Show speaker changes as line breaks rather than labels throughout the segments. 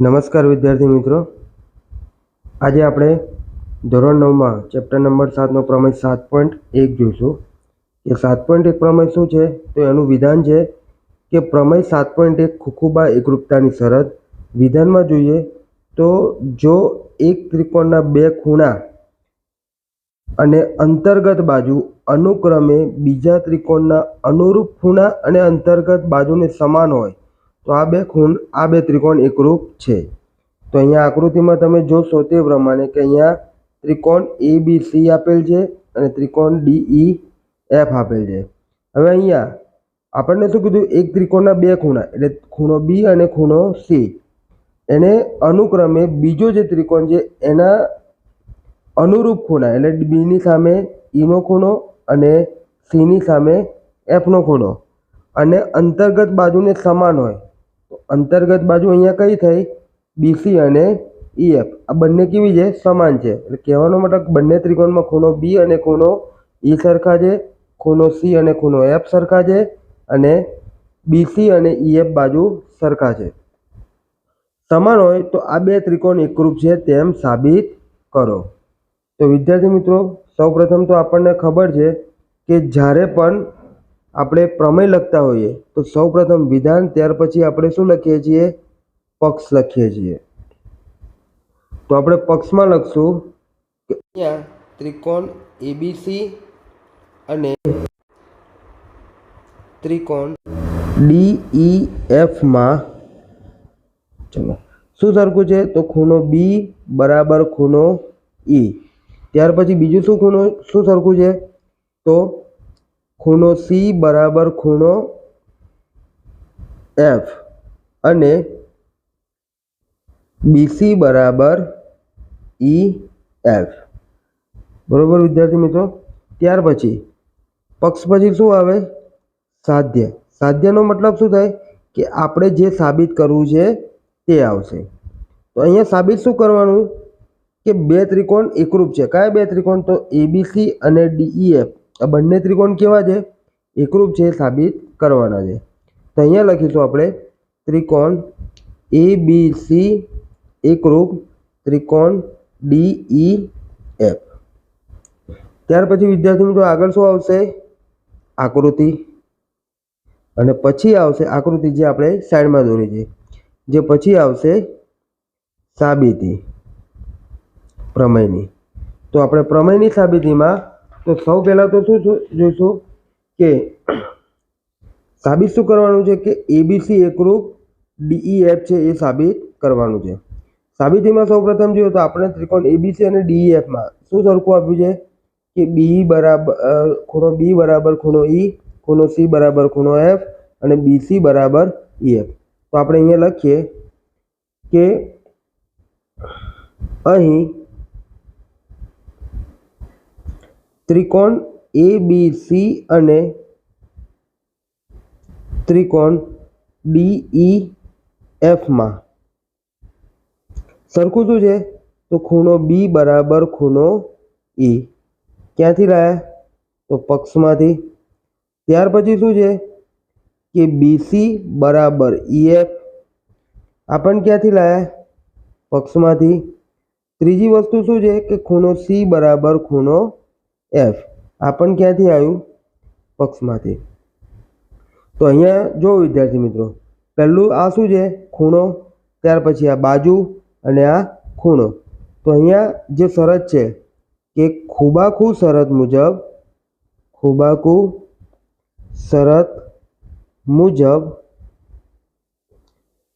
નમસ્કાર વિદ્યાર્થી મિત્રો. આજે આપણે ધોરણ નવમાં ચેપ્ટર નંબર સાતનો પ્રમેય સાત પોઈન્ટ એક જોઈશું. કે સાત પોઈન્ટ એક પ્રમેય શું છે? તો એનું વિધાન છે કે પ્રમેય સાત પોઈન્ટ એક ખુખુબા એકરૂપતાની શરત. વિધાનમાં જોઈએ તો જો એક ત્રિકોણના બે ખૂણા અને અંતર્ગત બાજુ અનુક્રમે બીજા ત્રિકોણના અનુરૂપ ખૂણા અને અંતર્ગત બાજુને સમાન હોય તો આ બે ખૂણ, આ બે ત્રિકોણ એકરૂપ છે. તો અહીંયા આકૃતિમાં તમે જોશો તે પ્રમાણે કે અહીંયા ત્રિકોણ એ બી સી આપેલ છે અને ત્રિકોણ ડી ઈ એફ આપેલ છે. હવે અહીંયા આપણને શું કીધું? એક ત્રિકોણના બે ખૂણા, એટલે ખૂણો બી અને ખૂણો સી એને અનુક્રમે બીજો જે ત્રિકોણ છે, એના અનુરૂપ ખૂણા, એટલે બીની સામે ઈનો ખૂણો અને સીની સામે એફનો ખૂણો. અને અંતર્ગત બાજુને સમાન હોય. તો અંતર્ગત બાજુ અહીંયા કઈ થઈ? બીસી અને ઈએફ આ બંને કેવી છે? સમાન છે. એટલે કહેવાનો મતલબ બંને ત્રિકોણમાં ખૂણો બી અને ખૂણો ઈ સરખા છે, ખૂણો સી અને ખૂણો એફ સરખા છે અને બીસી અને ઈએફ બાજુ સરખા છે. સમાન હોય તો આ બે ત્રિકોણ એકરૂપ છે તેમ સાબિત કરો. તો વિદ્યાર્થી મિત્રો, સૌપ્રથમ તો આપણને ખબર છે કે જ્યારે પણ આપણે પ્રમેય લખતા હોઈએ, તો સૌપ્રથમ વિધાન, ત્યાર પછી આપણે શું લખીએ છીએ? પક્ષ લખીએ છીએ. તો આપણે પક્ષમાં લખશું કે અહીંયા ત્રિકોણ એબીસી અને ત્રિકોણ ડીઈ એફમાં ચલો. શું સરખું છે? તો ખૂણો બી બરાબર ખૂણો ઈ ત્યાર પછી બીજું શું ખૂણો? શું સરખું છે? તો ખૂણો સી બરાબર ખૂણો એફ અને બીસી બરાબર ઈ એફ બરાબર, વિદ્યાર્થી મિત્રો? ત્યાર પછી પક્ષ પછી શું આવે? સાધ્ય. સાધ્યનો મતલબ શું થાય? કે આપણે જે સાબિત કરવું છે તે આવશે. તો અહીંયા સાબિત શું કરવાનું? કે બે ત્રિકોણ એકરૂપ છે. કયા બે ત્રિકોણ? તો એબીસી અને ડીઈએફ આ બંને ત્રિકોણ કેવા છે? એકરૂપ છે સાબિત કરવાના છે. તો અહીંયા લખીશું આપણે ત્રિકોણ એ, બી, સી, એકરૂપ ત્રિકોણ ડી, ઈ, એફ. ત્યાર પછી વિદ્યાર્થી મિત્રો આગળ શું આવશે? આકૃતિ. અને પછી આવશે આકૃતિ જે આપણે સાઈડમાં દોરી છે. જે પછી આવશે સાબિતી પ્રમેયની. તો આપણે પ્રમેયની સાબિતીમાં તો સૌ પહેલાં તો શું જોઈશું કે સાબિત શું કરવાનું છે કે એબીસી એકરૂપ ડીઈ એફ છે એ સાબિત કરવાનું છે. સાબિતીમાં સૌપ્રથમ જોઈએ તો આપણે ત્રિકોણ એબીસી અને ડીઈ એફમાં શું સરખું આપ્યું છે? કે બી બરાબર ખૂણો બી બરાબર ખૂણો ઈ ખૂણો સી બરાબર ખૂણો એફ અને બીસી બરાબર ઈએફ તો આપણે અહીંયા લખીએ કે અહીં ત્રિકોણ એ બી સી અને ત્રિકોણ ડી ઈ એફમાં સરખું શું છે? તો ખૂણો બી બરાબર ખૂણો ઈ ક્યાંથી લાયા? તો પક્ષમાંથી. ત્યાર પછી શું છે? કે બીસી બરાબર ઈએફ આપણને ક્યાંથી લાયા? પક્ષમાંથી. ત્રીજી વસ્તુ શું છે? કે ખૂણો સી બરાબર ખૂણો એફ આપણને ક્યાંથી આવ્યું? પક્ષમાંથી. તો અહીંયા જો વિદ્યાર્થી મિત્રો, પહેલું આ શું છે? ખૂણો, ત્યાર પછી આ બાજુ અને આ ખૂણો. તો અહીંયા જે શરત છે કે ખૂબાખુ શરત મુજબ, ખૂબાખુ શરત મુજબ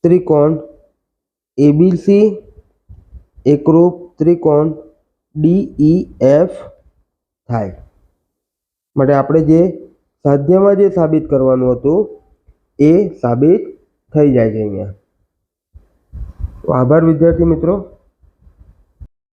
ત્રિકોણ એબીસી એકરૂપ ત્રિકોણ ડીઈ એફ થાય. માટે આપણે જે સાધ્યમાં જે સાબિત કરવાનું હતું, એ સાબિત થઈ જાય છે અહીંયા. આભાર વિદ્યાર્થી મિત્રો.